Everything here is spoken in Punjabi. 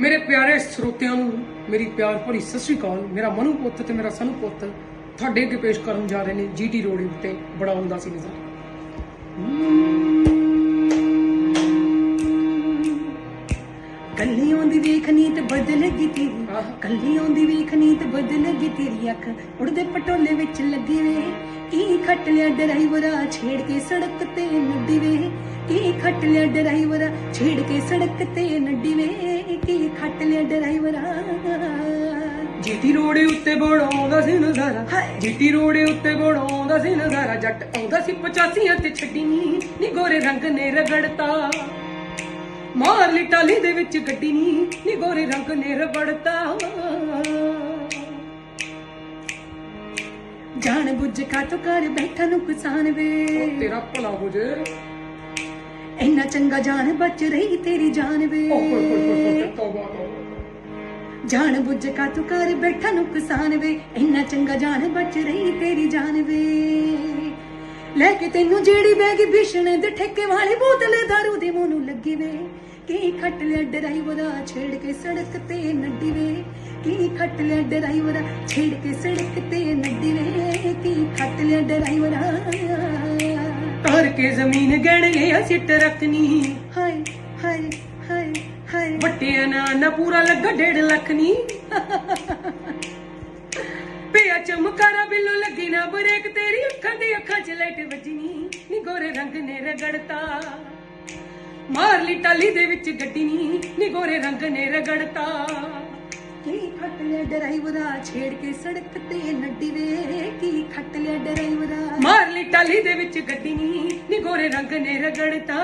ਮੇਰੇ ਪਿਆਰੇ ਸਰੋਤਿਆਂ ਨੂੰ ਮੇਰੀ ਪਿਆਰ ਭਰੀ ਸਤਿ ਸ਼੍ਰੀ ਅਕਾਲ। ਮੇਰਾ ਮਨੂ ਪੁੱਤ ਤੇ ਮੇਰਾ ਸਨੂ ਪੁੱਤ ਤੁਹਾਡੇ ਅੱਗੇ ਪੇਸ਼ ਕਰਨ ਜਾ ਰਹੇ ਨੇ ਜੀਟੀ ਰੋਡ ਉੱਤੇ ਬੜਾ ਹੁੰਦਾ ਸੀ ਨਜ਼ਰ। ਕੱਲੀ ਆਉਂਦੀ ਵੇਖਣੀ ਤੇ ਬਦਲੇਗੀ ਤੇਰੀ ਆਹ। ਕੱਲੀ ਆਉਂਦੀ ਵੇਖਣੀ ਤੇ ਬਦਲੇਗੀ ਤੇਰੀ ਅੱਖ। ਉੜਦੇ ਪਟੋਲੇ ਵਿੱਚ ਲੱਗੀ ਵੇ ਕੀ ਖੱਟ ਲਿਆ ਡਰਾਈਵਰਾ ਛੇੜ ਕੇ ਸੜਕ ਤੇ ਨੱਡੀ ਵੇ। ਕੀ ਖੱਟ ਲਿਆ ਡਰਾਈਵਰਾ? ਛੇੜ ਕੇ ਸੜਕ ਤੇ ਨੱਡੀ ਵੇ ਕੀ ਖੱਟ ਲਿਆ ਡਰਾਈਵਰਾ? ਜੀਟੀ ਰੋਡ ਉੱਤੇ ਬੜਾ ਆਉਂਦਾ ਸੀ ਨਜ਼ਾਰਾ। ਹਾਏ। ਜੀਟੀ ਰੋਡ ਉੱਤੇ ਬੜਾ ਆਉਂਦਾ ਸੀ ਨਜ਼ਾਰਾ। ਜੱਟ ਆਉਂਦਾ ਸੀ 85 ਤੇ ਛੱਡੀ। ਨੀ ਨੀ ਗੋਰੇ ਰੰਗ ਨੇ ਰਗੜਤਾ। ਮਾਰ ਲਈ ਟਾਲੀ ਦੇ ਵਿੱਚ ਗੱਡੀ। ਨੀ ਨੀ ਗੋਰੇ ਰੰਗ ਨੇ ਰਗੜਤਾ। ਜਾਣ ਬੁੱਝ ਕਾ ਤੋ ਕਰ ਬੈਠਾ ਨੁਕਸਾਨ ਵੇ। ਤੇਰਾ ਭਲਾ ਹੋ ਜੇ। ਇੰਨਾ ਚੰਗਾ ਜਾਨ ਬਚ ਰਹੀ ਤੇਰੀ ਜਾਨ ਵੇ ਓ ਹੋਏ ਹੋਏ ਹੋਏ ਹੋਏ ਤੌਬਾ ਤੌਬਾ ਜਾਣ ਬੁੱਝ ਕਾ ਤੂੰ ਕਰ ਬੈਠਾ ਨੁਕਸਾਨ ਵੇ ਇੰਨਾ ਚੰਗਾ ਜਾਨ ਬਚ ਰਹੀ ਤੇਰੀ ਜਾਨ ਵੇ ਲੈ ਕੇ ਤੈਨੂੰ ਜਿਹੜੀ ਬੈਗ ਭੀਸ਼ਣ ਦੇ ਠੇਕੇ ਵਾਲੀ ਬੋਤਲ ਦਾਰੂ ਦੀ ਮੂੰਹ ਨੂੰ ਲੱਗੀ ਵੇ ਕੀ ਖੱਟ ਲਿਆ ਡਰਾਈਵਰਾ ਛੇੜ ਕੇ ਸੜਕ ਤੇ ਨੱਡੀ ਵੇ ਕੀ ਖੱਟ ਲਿਆ ਡਰਾਈਵਰਾ ਛੇੜ ਕੇ ਸੜਕ ਤੇ ਨੱਡੀ ਵੇ ਕੇ ਜ਼ਮੀਨ ਗਣ ਗਿਆ ਸਿੱਟ ਰੱਖਨੀ ਹਾਏ ਹਾਏ ਹਾਏ ਹਾਏ। ਵੱਟਿਆ ਨਾ ਨਾ ਪੂਰਾ ਲੱਗਾ 1.5 ਲੱਖ ਨੀ। ਪਿਆ ਚਮਕਾਰਾ ਬਿੱਲੋ ਲੱਗੀ ਨਾ ਬਰੇਕ ਤੇਰੀ ਅੱਖਾਂ ਦੀ ਅੱਖਾਂ 'ਚ ਲਾਈਟ ਵੱਜਣੀ ਨੀ। ਗੋਰੇ ਰੰਗ ਨੇ ਰਗੜਤਾ। ਮਾਰ ਲਈ ਟਾਲੀ ਦੇ ਵਿੱਚ ਗੱਡੀ ਨੀ ਨੀ ਗੋਰੇ ਰੰਗ ਨੇ ਰਗੜਤਾ। ਕੀ ਖੱਟ ਲਿਆ ਡਰਾਈਵਰਾ ਛੇੜ ਕੇ ਸੜਕ ਤੇ ਨੱਡੀ ਵੇ। ਕੀ ਖੱਟ ਲਿਆ ਲਈ ਟਾਲੀ ਦੇ ਵਿੱਚ ਗੱਡੀ ਨੀ ਨਿਗੋਰੇ ਰੰਗ ਨੇ ਰਗੜਤਾ।